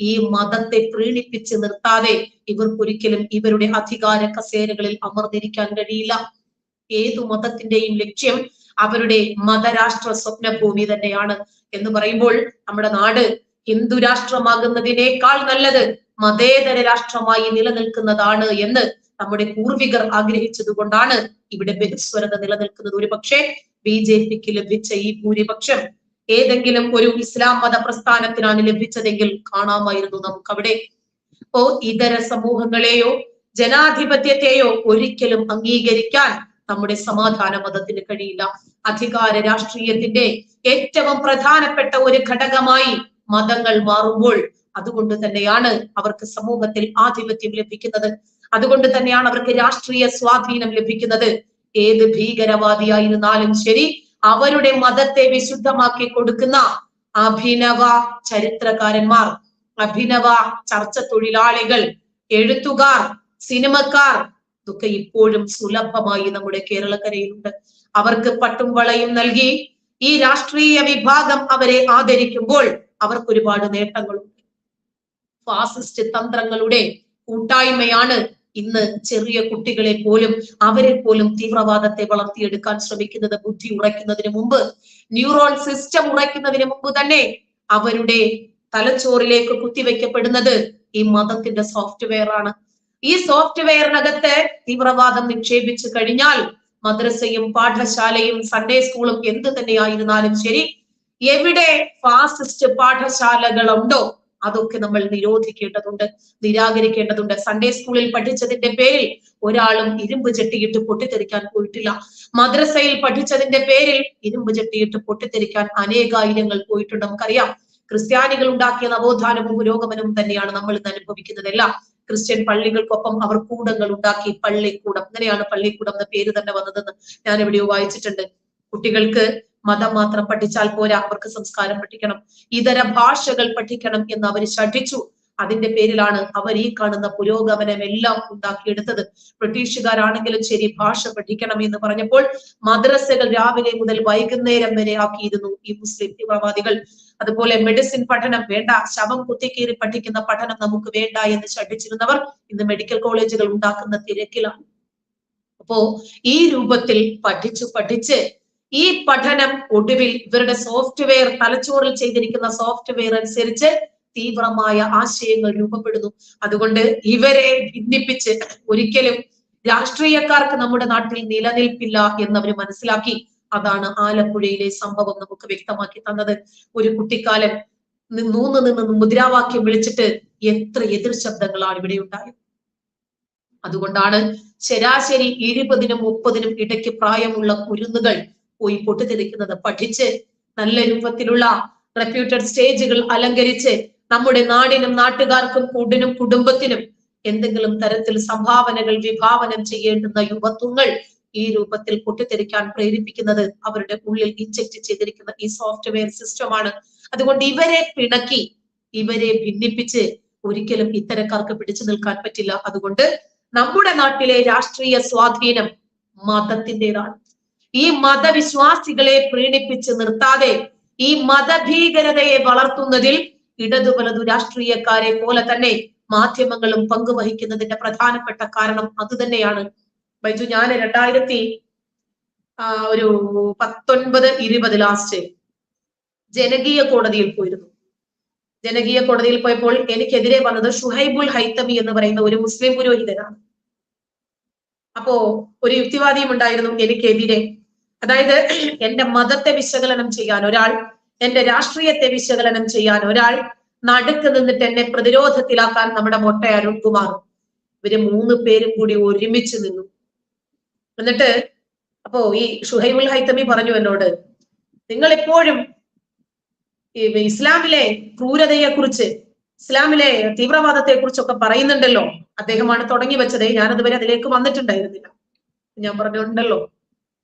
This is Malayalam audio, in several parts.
ഈ മതത്തെ പ്രീണിപ്പിച്ച് നിർത്താതെ ഇവർക്കൊരിക്കലും ഇവരുടെ അധികാര കസേരകളിൽ അമർന്നിരിക്കാൻ കഴിയില്ല. ഏതു മതത്തിന്റെയും ലക്ഷ്യം അവരുടെ മതരാഷ്ട്ര സ്വപ്നഭൂമി തന്നെയാണ് എന്ന് പറയുമ്പോൾ നമ്മുടെ നാട് ഹിന്ദു രാഷ്ട്രമാകുന്നതിനേക്കാൾ നല്ലത് മതേതര രാഷ്ട്രമായി നിലനിൽക്കുന്നതാണ് എന്ന് നമ്മുടെ പൂർവികർ ആഗ്രഹിച്ചത് കൊണ്ടാണ് ഇവിടെ ബഹുസ്വരത നിലനിൽക്കുന്നത്. ഒരു പക്ഷേ ബി ജെ പിക്ക് ലഭിച്ച ഈ ഭൂരിപക്ഷം ഏതെങ്കിലും ഒരു ഇസ്ലാം മത പ്രസ്ഥാനത്തിനാണ് ലഭിച്ചതെങ്കിൽ കാണാമായിരുന്നു നമുക്ക് അവിടെ അപ്പോ ഇതര സമൂഹങ്ങളെയോ ജനാധിപത്യത്തെയോ ഒരിക്കലും അംഗീകരിക്കാൻ നമ്മുടെ സമാധാന മതത്തിന് കഴിയില്ല. അധികാര രാഷ്ട്രീയത്തിന്റെ ഏറ്റവും പ്രധാനപ്പെട്ട ഒരു ഘടകമായി മതങ്ങൾ മാറുമ്പോൾ അതുകൊണ്ട് തന്നെയാണ് അവർക്ക് സമൂഹത്തിൽ ആധിപത്യം ലഭിക്കുന്നത്. അതുകൊണ്ട് തന്നെയാണ് അവർക്ക് രാഷ്ട്രീയ സ്വാധീനം ലഭിക്കുന്നത്. ഏത് ഭീകരവാദിയായിരുന്നാലും ശരി അവരുടെ മതത്തെ വിശുദ്ധമാക്കി കൊടുക്കുന്ന അഭിനവ ചരിത്രകാരന്മാർ അഭിനവ ചർച്ച തൊഴിലാളികൾ എഴുത്തുകാർ സിനിമക്കാർ ഇതൊക്കെ ഇപ്പോഴും സുലഭമായി നമ്മുടെ കേരളക്കരയിലുണ്ട്. അവർക്ക് പട്ടും വളയും നൽകി ഈ രാഷ്ട്രീയ വിഭാഗം അവരെ ആദരിക്കുമ്പോൾ അവർക്ക് ഒരുപാട് നേട്ടങ്ങളുണ്ട്. ഫാസിസ്റ്റ് തന്ത്രങ്ങളുടെ കൂട്ടായ്മയാണ് ഇന്ന് ചെറിയ കുട്ടികളെ പോലും അവരെ പോലും തീവ്രവാദത്തെ വളർത്തിയെടുക്കാൻ ശ്രമിക്കുന്നത് ബുദ്ധി ഉറയ്ക്കുന്നതിന് മുമ്പ് ന്യൂറോൺ സിസ്റ്റം ഉറയ്ക്കുന്നതിന് മുമ്പ് തന്നെ അവരുടെ തലച്ചോറിലേക്ക് കുത്തിവെക്കപ്പെടുന്നത് ഈ മതത്തിന്റെ സോഫ്റ്റ്വെയർ ആണ്. ഈ സോഫ്റ്റ്വെയറിനകത്ത് തീവ്രവാദം നിക്ഷേപിച്ചു കഴിഞ്ഞാൽ മദ്രസയും പാഠശാലയും സൺഡേ സ്കൂളും എന്ത് തന്നെയായിരുന്നാലും ശരി എവിടെ ഫാസിസ്റ്റ് പാഠശാലകളുണ്ടോ അതൊക്കെ നമ്മൾ നിരോധിക്കേണ്ടതുണ്ട് നിരാകരിക്കേണ്ടതുണ്ട്. സൺഡേ സ്കൂളിൽ പഠിച്ചതിന്റെ പേരിൽ ഒരാളും ഇരുമ്പ് ചട്ടിയിട്ട് പൊട്ടിത്തെറിക്കാൻ പോയിട്ടില്ല. മദ്രസയിൽ പഠിച്ചതിന്റെ പേരിൽ ഇരുമ്പ് ചട്ടിയിട്ട് പൊട്ടിത്തെറിക്കാൻ അനേകായിരങ്ങൾ പോയിട്ടുണ്ട്. നമുക്കറിയാം ക്രിസ്ത്യാനികൾ ഉണ്ടാക്കിയ നവോത്ഥാനവും പുരോഗമനവും തന്നെയാണ് നമ്മൾ ഇന്ന് അനുഭവിക്കുന്നതെല്ലാം. ക്രിസ്ത്യൻ പള്ളികൾക്കൊപ്പം അവർ കൂടങ്ങൾ ഉണ്ടാക്കി പള്ളിക്കൂടം. അങ്ങനെയാണ് പള്ളിക്കൂടം എന്ന പേര് തന്നെ വന്നതെന്ന് ഞാൻ എവിടെയോ വായിച്ചിട്ടുണ്ട്. കുട്ടികൾക്ക് മതം മാത്രം പഠിച്ചാൽ പോരാ അവർക്ക് സംസ്കാരം പഠിക്കണം ഇതര ഭാഷകൾ പഠിക്കണം എന്ന് അവർ ശഠിച്ചു. അതിന്റെ പേരിലാണ് അവർ ഈ കാണുന്ന പുരോഗമനം എല്ലാം ഉണ്ടാക്കിയെടുത്തത്. ബ്രിട്ടീഷുകാരാണെങ്കിലും ശരി ഭാഷ പഠിക്കണം എന്ന് പറഞ്ഞപ്പോൾ മദ്രസകൾ രാവിലെ മുതൽ വൈകുന്നേരം വരെ ആക്കിയിരുന്നു ഈ മുസ്ലിം തീവ്രവാദികൾ. അതുപോലെ മെഡിസിൻ പഠനം വേണ്ട ശവം കുത്തിക്കീറി പഠിക്കുന്ന പഠനം നമുക്ക് വേണ്ട എന്ന് ശഠിച്ചിരുന്നവർ ഇന്ന് മെഡിക്കൽ കോളേജുകൾ ഉണ്ടാക്കുന്ന തിരക്കിലാണ്. അപ്പോ ഈ രൂപത്തിൽ പഠിച്ചു പഠിച്ച് ഈ പഠനം ഒടുവിൽ ഇവരുടെ സോഫ്റ്റ്വെയർ തലച്ചോറിൽ ചെയ്തിരിക്കുന്ന സോഫ്റ്റ്വെയർ അനുസരിച്ച് തീവ്രമായ ആശയങ്ങൾ രൂപപ്പെടുന്നു. അതുകൊണ്ട് ഇവരെ ഭിന്നിപ്പിച്ച് ഒരിക്കലും രാഷ്ട്രീയക്കാർക്ക് നമ്മുടെ നാട്ടിൽ നിലനിൽപ്പില്ല എന്നവർ മനസ്സിലാക്കി അതാണ് ആലപ്പുഴയിലെ സംഭവം നമുക്ക് വ്യക്തമാക്കി തന്നത്. ഒരു കുട്ടിക്കാലം നൂന്ന് നിന്ന് മുദ്രാവാക്യം വിളിച്ചിട്ട് എത്ര എതിർ ശബ്ദങ്ങളാണ് ഇവിടെ ഉണ്ടായത്. അതുകൊണ്ടാണ് ശരാശരി ഇരുപതിനും മുപ്പതിനും ഇടയ്ക്ക് പ്രായമുള്ള കുരുന്നുകൾ പോയി പൊട്ടിത്തെറിക്കുന്നത് പഠിച്ച് നല്ല രൂപത്തിലുള്ള റെപ്യൂട്ടഡ് സ്റ്റേജുകൾ അലങ്കരിച്ച് നമ്മുടെ നാടിനും നാട്ടുകാർക്കും കൂടിനും കുടുംബത്തിനും എന്തെങ്കിലും തരത്തിൽ സംഭാവനകൾ വിഭാവനം ചെയ്യേണ്ടുന്ന യുവത്വങ്ങൾ ഈ രൂപത്തിൽ പൊട്ടിത്തെറിക്കാൻ പ്രേരിപ്പിക്കുന്നത് അവരുടെ ഉള്ളിൽ ഇൻജക്ട് ചെയ്തിരിക്കുന്ന ഈ സോഫ്റ്റ്വെയർ സിസ്റ്റമാണ് അതുകൊണ്ട് ഇവരെ പിണക്കി ഇവരെ ഭിന്നിപ്പിച്ച് ഒരിക്കലും ഇത്തരക്കാർക്ക് പിടിച്ചു നിൽക്കാൻ പറ്റില്ല. അതുകൊണ്ട് നമ്മുടെ നാട്ടിലെ രാഷ്ട്രീയ സ്വാധീനം മതത്തിന്റെതാണ്. ഈ മതവിശ്വാസികളെ പ്രീണിപ്പിച്ച് നിർത്താതെ ഈ മതഭീകരതയെ വളർത്തുന്നതിൽ ഇടതു വലതു രാഷ്ട്രീയക്കാരെ പോലെ തന്നെ മാധ്യമങ്ങളും പങ്കുവഹിക്കുന്നതിന്റെ പ്രധാനപ്പെട്ട കാരണം അത് തന്നെയാണ്. ബൈജു ഞാൻ രണ്ടായിരത്തി ഒരു പത്തൊൻപത് ഇരുപത് ലാസ്റ്റ് ജനകീയ കോടതിയിൽ പോയിരുന്നു. ജനകീയ കോടതിയിൽ പോയപ്പോൾ എനിക്കെതിരെ വന്നത് ഷുഹൈബുൽ ഹൈത്തമി എന്ന് പറയുന്ന ഒരു മുസ്ലിം പുരോഹിതനാണ്. അപ്പോ ഒരു യുക്തിവാദിയും ഉണ്ടായിരുന്നു എനിക്കെതിരെ. അതായത് എന്റെ മതത്തെ വിശകലനം ചെയ്യാൻ ഒരാൾ എന്റെ രാഷ്ട്രീയത്തെ വിശകലനം ചെയ്യാൻ ഒരാൾ നടുക്ക് നിന്നിട്ട് എന്നെ പ്രതിരോധത്തിലാക്കാൻ നമ്മുടെ മൊട്ട അരുൺകുമാർ ഇവർ മൂന്ന് പേരും കൂടി ഒരുമിച്ച് നിന്നു. എന്നിട്ട് അപ്പോ ഈ ഷുഹൈബുൽ ഹൈത്തമി പറഞ്ഞു എന്നോട് നിങ്ങൾ എപ്പോഴും ഇസ്ലാമിലെ ക്രൂരതയെ കുറിച്ച് ഇസ്ലാമിലെ തീവ്രവാദത്തെ കുറിച്ചൊക്കെ പറയുന്നുണ്ടല്ലോ. അദ്ദേഹമാണ് തുടങ്ങി വെച്ചത്. ഞാൻ അതുവരെ അതിലേക്ക് വന്നിട്ടുണ്ടായിരുന്നില്ല. ഞാൻ പറഞ്ഞുണ്ടല്ലോ.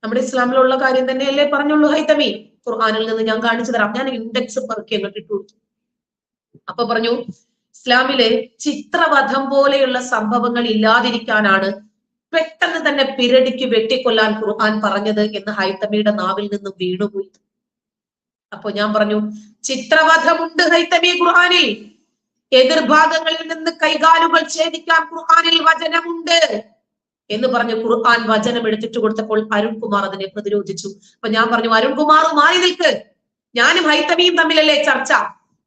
നമ്മുടെ ഇസ്ലാമിലുള്ള കാര്യം തന്നെയല്ലേ പറഞ്ഞുള്ളൂ ഹൈതമി. ഖുർആാനിൽ നിന്ന് ഞാൻ കാണിച്ചു തരാം. ഞാൻ ഇൻഡെക്സ് പെറുക്കി അങ്ങോട്ട് ഇട്ടു കൊടുത്തു. അപ്പൊ പറഞ്ഞു ഇസ്ലാമിലെ ചിത്രവധം പോലെയുള്ള സംഭവങ്ങൾ ഇല്ലാതിരിക്കാനാണ് പെട്ടെന്ന് തന്നെ പിരടിക്ക് വെട്ടിക്കൊല്ലാൻ ഖുർആൻ പറഞ്ഞത് എന്ന് ഹൈത്തമിയുടെ നാവിൽ നിന്ന് വീണുപോയി. അപ്പൊ ഞാൻ പറഞ്ഞു ചിത്രവധമുണ്ട് ഹൈത്തമി ഖുർആനിൽ. എതിർഭാഗങ്ങളിൽ നിന്ന് കൈകാലുകൾ ഛേദിക്കാൻ ഖുർആാനിൽ വചനമുണ്ട്. എന്ന് പറഞ്ഞ് ഖുർആൻ വചനം എടുത്തിട്ട് കൊടുത്തപ്പോൾ അരുൺകുമാർ അതിനെ പ്രതിരോധിച്ചു. അപ്പൊ ഞാൻ പറഞ്ഞു അരുൺകുമാർ മാറി നിൽക്ക്. ഞാനും ഹൈത്തമിയും തമ്മിലല്ലേ ചർച്ച?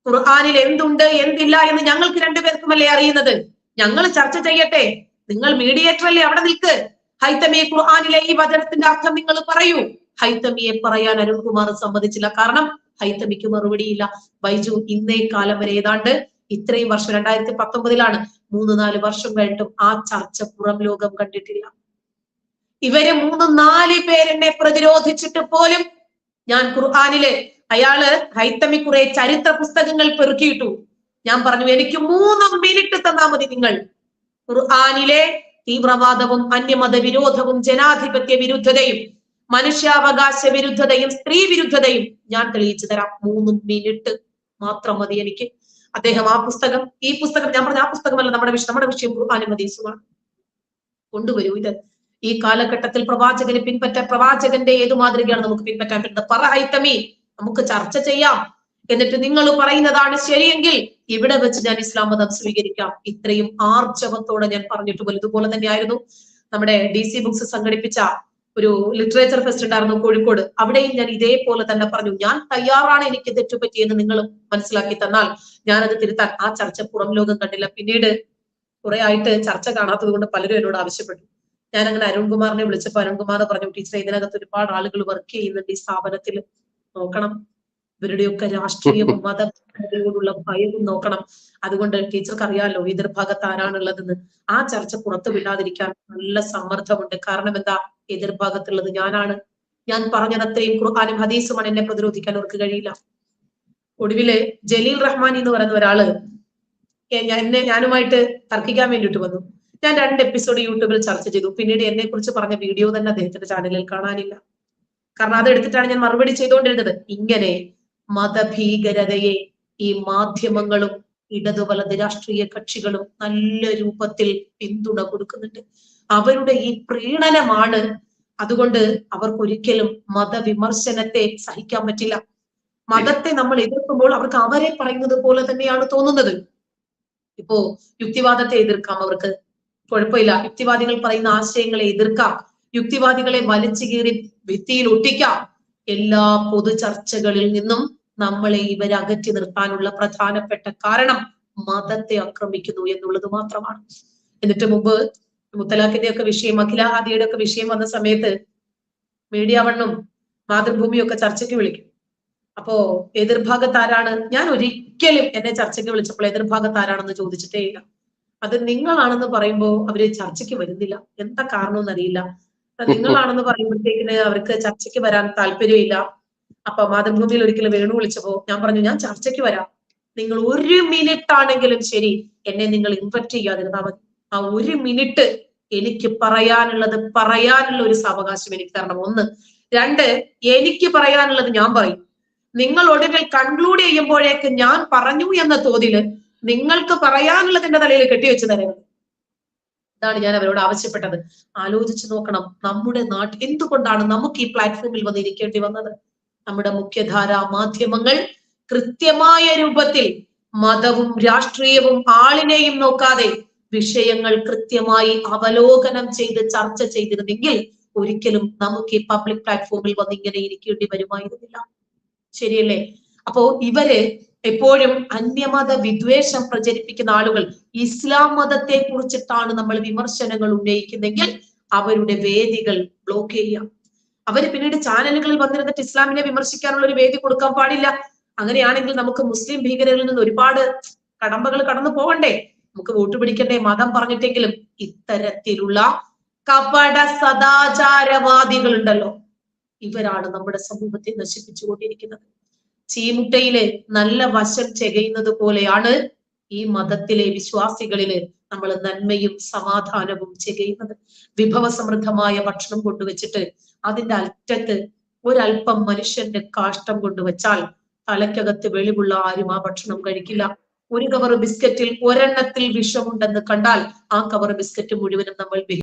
ഖുർആാനിൽ എന്തുണ്ട് എന്തില്ല എന്ന് ഞങ്ങൾക്ക് രണ്ടുപേർക്കുമല്ലേ അറിയുന്നത്? ഞങ്ങൾ ചർച്ച ചെയ്യട്ടെ. നിങ്ങൾ മീഡിയേറ്റർ അല്ലേ അവിടെ നിൽക്ക്? ഹൈത്തമിയെ ഖുർആാനിലെ ഈ വചനത്തിന്റെ അർത്ഥം നിങ്ങൾ പറയൂ. ഹൈത്തമിയെ പറയാൻ അരുൺകുമാർ സമ്മതിച്ചില്ല. കാരണം ഹൈത്തമിക്ക് മറുപടിയില്ല. ബൈജു ഇന്നേ കാലം വരെ ഏതാണ്ട് ഇത്രയും വർഷം രണ്ടായിരത്തി പത്തൊമ്പതിലാണ് മൂന്ന് നാല് വർഷം കഴിഞ്ഞിട്ടും ആ ചർച്ച പുറം ലോകം കണ്ടിട്ടില്ല. ഇവർ മൂന്ന് നാല് പേരെന്നെ പ്രതിരോധിച്ചിട്ട് പോലും ഞാൻ ഖുർആാനിൽ അയാൾ ഹൈത്തമി കുറെ ചരിത്ര പുസ്തകങ്ങൾ പെറുക്കിയിട്ടു. ഞാൻ പറഞ്ഞു എനിക്ക് മൂന്ന് മിനിറ്റ് തന്നാ മതി നിങ്ങൾ. ഖുർആാനിലെ തീവ്രവാദവും അന്യമത വിരോധവും ജനാധിപത്യ വിരുദ്ധതയും മനുഷ്യാവകാശ വിരുദ്ധതയും സ്ത്രീ വിരുദ്ധതയും ഞാൻ തെളിയിച്ചു തരാം. മൂന്ന് മിനിറ്റ് മാത്രം മതി എനിക്ക്. അദ്ദേഹം ആ പുസ്തകം ഈ പുസ്തകം ഞാൻ പറഞ്ഞ ആ പുസ്തകമല്ല നമ്മുടെ വിഷയം. നമ്മുടെ വിഷയം ഖുർആാനും ഹദീസുമാണ് കൊണ്ടുവരൂ. ഇത് ഈ കാലഘട്ടത്തിൽ പ്രവാചകനെ പിൻപറ്റ പ്രവാചകന്റെ ഏതു മാതൃകയാണ് നമുക്ക് പിൻപറ്റാൻ പറ്റുന്നത്? പറ ഹൈത്തമി നമുക്ക് ചർച്ച ചെയ്യാം. എന്നിട്ട് നിങ്ങൾ പറയുന്നതാണ് ശരിയെങ്കിൽ ഇവിടെ വെച്ച് ഞാൻ ഇസ്ലാം മതം സ്വീകരിക്കാം. ഇത്രയും ആർജവത്തോടെ ഞാൻ പറഞ്ഞിട്ട് പോലും ഇതുപോലെ തന്നെയായിരുന്നു. നമ്മുടെ ഡി സി ബുക്സ് സംഘടിപ്പിച്ച ഒരു ലിറ്ററേച്ചർ ഫെസ്റ്റ് ഉണ്ടായിരുന്നു കോഴിക്കോട്. അവിടെയും ഞാൻ ഇതേപോലെ തന്നെ പറഞ്ഞു ഞാൻ തയ്യാറാണ് എനിക്ക് തെറ്റുപറ്റിയെന്ന് നിങ്ങൾ മനസ്സിലാക്കി തന്നാൽ ഞാനത് തിരുത്താൻ ആ ചർച്ച പുറം ലോകം കണ്ടില്ല. പിന്നീട് കുറെ ആയിട്ട് ചർച്ച കാണാത്തത് കൊണ്ട് പലരും എന്നോട് ആവശ്യപ്പെട്ടു. ഞാൻ അങ്ങനെ അരുൺകുമാറിനെ വിളിച്ചപ്പോ അരുൺകുമാർ പറഞ്ഞു ടീച്ചറെ ഇതിനകത്ത് ഒരുപാട് ആളുകൾ വർക്ക് ചെയ്യുന്നുണ്ട് ഈ സ്ഥാപനത്തിൽ. നോക്കണം. ഇവരുടെയൊക്കെ രാഷ്ട്രീയവും മതയോടുള്ള ഭയവും നോക്കണം. അതുകൊണ്ട് ടീച്ചർക്ക് അറിയാലോ എതിർഭാഗത്ത് ആരാണുള്ളതെന്ന്. ആ ചർച്ച പുറത്തു വിടാതിരിക്കാൻ നല്ല സമ്മർദ്ദമുണ്ട്. കാരണം എന്താ? എതിർഭാഗത്തുള്ളത് ഞാനാണ്. ഞാൻ പറഞ്ഞത് അത്രയും ഖുർആാനും ഹദീസുമാണ് എന്നെ പ്രതിരോധിക്കാൻ അവർക്ക് കഴിയില്ല. ഒടുവിൽ ജലീൽ റഹ്മാൻ എന്ന് പറയുന്ന ഒരാൾ എന്നെ ഞാനുമായിട്ട് തർക്കിക്കാൻ വേണ്ടിയിട്ട് വന്നു. ഞാൻ രണ്ട് എപ്പിസോഡ് യൂട്യൂബിൽ ചർച്ച ചെയ്തു. പിന്നീട് എന്നെ കുറിച്ച് പറഞ്ഞ വീഡിയോ തന്നെ അദ്ദേഹത്തിന്റെ ചാനലിൽ കാണാനില്ല. കാരണം അത് എടുത്തിട്ടാണ് ഞാൻ മറുപടി ചെയ്തുകൊണ്ടിരുന്നത്. ഇങ്ങനെ മതഭീകരതയെ ഈ മാധ്യമങ്ങളും ഇടതു വലത് രാഷ്ട്രീയ കക്ഷികളും നല്ല രൂപത്തിൽ പിന്തുണ കൊടുക്കുന്നുണ്ട്. അവരുടെ ഈ പ്രീണനമാണ്. അതുകൊണ്ട് അവർക്കൊരിക്കലും മതവിമർശനത്തെ സഹിക്കാൻ പറ്റില്ല. മതത്തെ നമ്മൾ എതിർക്കുമ്പോൾ അവർക്ക് അവരെ പറയുന്നത് പോലെ തന്നെയാണ് തോന്നുന്നത്. ഇപ്പോ യുക്തിവാദത്തെ എതിർക്കാം അവർക്ക്. കുഴപ്പമില്ല. യുക്തിവാദികൾ പറയുന്ന ആശയങ്ങളെ എതിർക്കാം. യുക്തിവാദികളെ വലിച്ചു കീറി ഭിത്തിയിൽ ഒട്ടിക്കാം. എല്ലാ പൊതു ചർച്ചകളിൽ നിന്നും നമ്മളെ ഇവർ അകറ്റി നിർത്താനുള്ള പ്രധാനപ്പെട്ട കാരണം മതത്തെ ആക്രമിക്കുന്നു എന്നുള്ളത് മാത്രമാണ്. എന്നിട്ട് മുമ്പ് മുത്തലാഖിന്റെ ഒക്കെ വിഷയം അഖിലാഹാദിയുടെ ഒക്കെ വിഷയം വന്ന സമയത്ത് മീഡിയ വണ്ണും മാതൃഭൂമിയും ഒക്കെ ചർച്ചയ്ക്ക് വിളിക്കും. അപ്പോ എതിർഭാഗത്ത് ആരാണ് ഞാൻ ഒരിക്കലും എന്നെ ചർച്ചയ്ക്ക് വിളിച്ചപ്പോൾ എതിർഭാഗത്ത് ആരാണെന്ന് ചോദിച്ചിട്ടേ ഇല്ല. അത് നിങ്ങളാണെന്ന് പറയുമ്പോൾ അവർ ചർച്ചയ്ക്ക് വരുന്നില്ല. എന്താ കാരണമെന്ന് അറിയില്ല. നിങ്ങളാണെന്ന് പറയുമ്പോഴത്തേക്കിന് അവർക്ക് ചർച്ചയ്ക്ക് വരാൻ താല്പര്യമില്ല. അപ്പൊ മാതൃഭൂമിയിൽ ഒരിക്കലും വേണു വിളിച്ചപ്പോ ഞാൻ പറഞ്ഞു ഞാൻ ചർച്ചയ്ക്ക് വരാം. നിങ്ങൾ ഒരു മിനിറ്റ് ആണെങ്കിലും ശരി എന്നെ നിങ്ങൾ ഇൻവെക്ട് ചെയ്യാതിരുന്നാൽ മതി ആ ഒരു മിനിറ്റ് എനിക്ക് പറയാനുള്ളത് പറയാനുള്ള ഒരു സാവകാശം എനിക്ക് തരണം. ഒന്ന്. രണ്ട് എനിക്ക് പറയാനുള്ളത് ഞാൻ പറയും. നിങ്ങൾ ഒടുവിൽ കൺക്ലൂഡ് ചെയ്യുമ്പോഴേക്ക് ഞാൻ പറഞ്ഞു എന്ന തോതിൽ നിങ്ങൾക്ക് പറയാനുള്ളതിന്റെ തലയിൽ കെട്ടിവെച്ച് തരരുത്. ഇതാണ് ഞാൻ അവരോട് ആവശ്യപ്പെട്ടത്. ആലോചിച്ച് നോക്കണം. നമ്മുടെ നാട്ടിൽ എന്തുകൊണ്ടാണ് നമുക്ക് ഈ പ്ലാറ്റ്ഫോമിൽ വന്നിരിക്കേണ്ടി വന്നത്? നമ്മുടെ മുഖ്യധാരാ മാധ്യമങ്ങൾ കൃത്യമായ രൂപത്തിൽ മതവും രാഷ്ട്രീയവും ആളിനെയും നോക്കാതെ വിഷയങ്ങൾ കൃത്യമായി അവലോകനം ചെയ്ത് ചർച്ച ചെയ്തിരുന്നെങ്കിൽ ഒരിക്കലും നമുക്ക് ഈ പബ്ലിക് പ്ലാറ്റ്ഫോമിൽ വന്ന് ഇങ്ങനെ ഇരിക്കേണ്ടി വരുമായിരുന്നില്ല. ശരിയല്ലേ? അപ്പോ ഇവർ എപ്പോഴും അന്യമത വിദ്വേഷം പ്രചരിപ്പിക്കുന്ന ആളുകൾ ഇസ്ലാം മതത്തെ കുറിച്ചിട്ടാണ് നമ്മൾ വിമർശനങ്ങൾ ഉന്നയിക്കുന്നെങ്കിൽ അവരുടെ വേദികൾ ബ്ലോക്ക് ചെയ്യാം അവർ പിന്നീട് ചാനലുകളിൽ വന്നിരുന്നിട്ട് ഇസ്ലാമിനെ വിമർശിക്കാനുള്ള ഒരു വേദി കൊടുക്കാൻ പാടില്ല. അങ്ങനെയാണെങ്കിൽ നമുക്ക് മുസ്ലിം ഭീകരരിൽ നിന്ന് ഒരുപാട് കടമ്പകൾ കടന്നു പോകണ്ടേ? നമുക്ക് വോട്ട് പിടിക്കണ്ടേ? മതം പറഞ്ഞിട്ടെങ്കിലും ഇത്തരത്തിലുള്ള കപട സദാചാരവാദികൾ ഉണ്ടല്ലോ ഇവരാണ് നമ്മുടെ സമൂഹത്തെ നശിപ്പിച്ചുകൊണ്ടിരിക്കുന്നത്. ചീമുട്ടയിൽ നല്ല വശം ചെകയുന്നത് പോലെയാണ് ഈ മതത്തിലെ വിശ്വാസികളിൽ നമ്മൾ നന്മയും സമാധാനവും ചെകയുന്നത്. വിഭവസമൃദ്ധമായ ഭക്ഷണം കൊണ്ടുവച്ചിട്ട് അതിന്റെ അറ്റത്ത് ഒരല്പം മനുഷ്യന്റെ കാഷ്ടം കൊണ്ടുവച്ചാൽ തലയ്ക്കകത്ത് വെളിവുള്ള ആരും ആ ഭക്ഷണം കഴിക്കില്ല. ഒരു കവർ ബിസ്ക്കറ്റിൽ ഒരെണ്ണത്തിൽ വിഷമുണ്ടെന്ന് കണ്ടാൽ ആ കവർ ബിസ്ക്കറ്റ് മുഴുവനും നമ്മൾ